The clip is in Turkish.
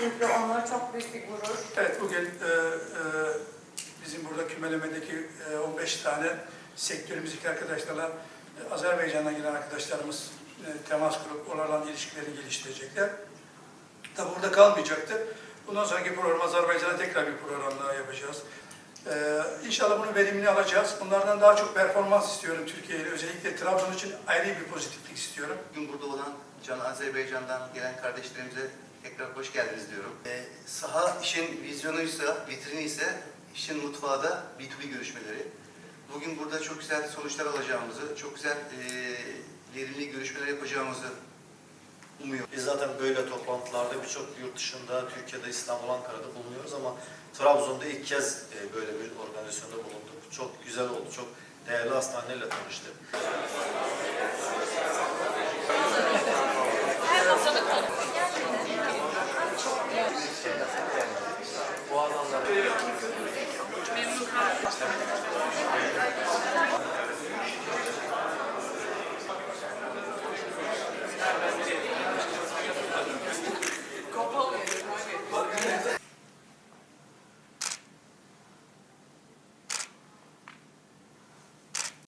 büyük bir onur, çok büyük bir gurur. Evet, bugün e, e, bizim burada kümelemedeki e, 15 tane sektörümüzdeki arkadaşlarla e, Azerbaycan'dan gelen arkadaşlarımız e, temas kurup oralarla ilişkilerini geliştirecekler. Tabi burada kalmayacaktır. Bundan sonraki program Azerbaycan'a tekrar bir program daha yapacağız. Ee, inşallah bunun verimini alacağız. Bunlardan daha çok performans istiyorum Türkiye ile. Özellikle Trabzon için ayrı bir pozitiflik istiyorum. Bugün burada olan Can Azerbaycan'dan gelen kardeşlerimize tekrar hoş geldiniz diyorum. Ee, saha işin vizyonuysa, vitrini ise işin mutfağı da B2B görüşmeleri. Bugün burada çok güzel sonuçlar alacağımızı, çok güzel e, verimli görüşmeler yapacağımızı umuyorum. Biz zaten böyle toplantılarda birçok yurt dışında, Türkiye'de, İstanbul, Ankara'da bulunuyoruz ama Trabzon'da ilk kez e, böyle bir organizasyonda bulunduk. Çok güzel oldu, çok değerli hastanelerle tanıştık.